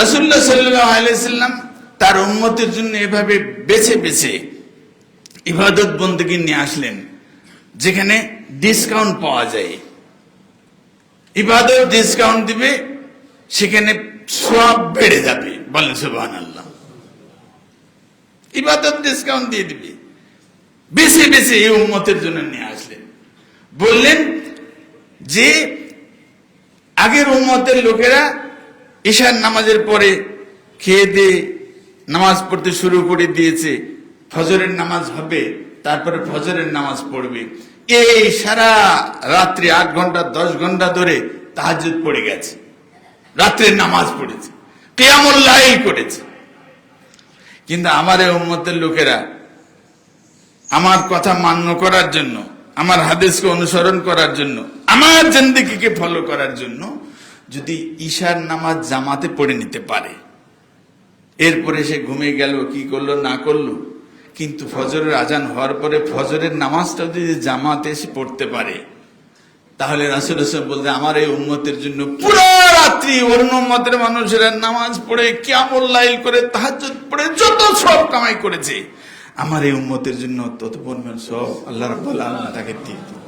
রাসুল্লাহ সাল্লাহ আলাইসাল্লাম তার উন্মতের জন্য এভাবে বেছে বেছে ইবাদত বন্দী নিয়ে আসলেন, যেখানে ডিসকাউন্ট পাওয়া যায়। ইবাদত ডিসকাউন্ট দিবে, সেখানে সব বেড়ে যাবে। বলেন সুবহান আল্লাহ ইবাদত ডিসকাউন্ট দিয়ে দিবে। বেছে বেছে এই উন্মতের জন্য নিয়ে আসলেন। বললেন যে আগের উম্মতের লোকেরা ঈশার নামাজের পরে খেয়ে দিয়ে নামাজ পড়তে শুরু করে দিয়েছে। ফজরের নামাজ হবে, তারপরে ফজরের নামাজ পড়বে। এই সারা রাত্রি আট ঘণ্টা, দশ ঘণ্টা ধরে তাহাজুদ পড়ে গেছে। রাত্রের নামাজ পড়েছে কেয়ামুল্লাহ করেছে কিন্তু আমার এই উম্মতের লোকেরা আমার কথা মান্য করার জন্য, আমার হাদিসকে অনুসরণ করার জন্য, আমার জিন্দিগিকে ফলো করার জন্য যদি ঈশার নামাজ জামাতে পড়ে নিতে পারে। এরপরে সে ঘুমিয়ে গেল, কি করল, না করল। কিন্তু ফজরের আজান হওয়ার পরে ফজরের নামাজটা যদি জামাতে এসে পড়তে পারে, তাহলে রাসুল হোসেন বলতে, আমার এই উন্মতের জন্য পুরো রাত্রি অন্য উম্মতের মানুষেরা নামাজ পড়ে কেমন লাইল করে, তাহাজ্জুদ পড়ে, যত সব কামাই করেছে। আমার এই উম্মতের জন্য তত পরিমাণ সব আল্লাহ রাব্বুল আলামিন তাকে দিয়ে।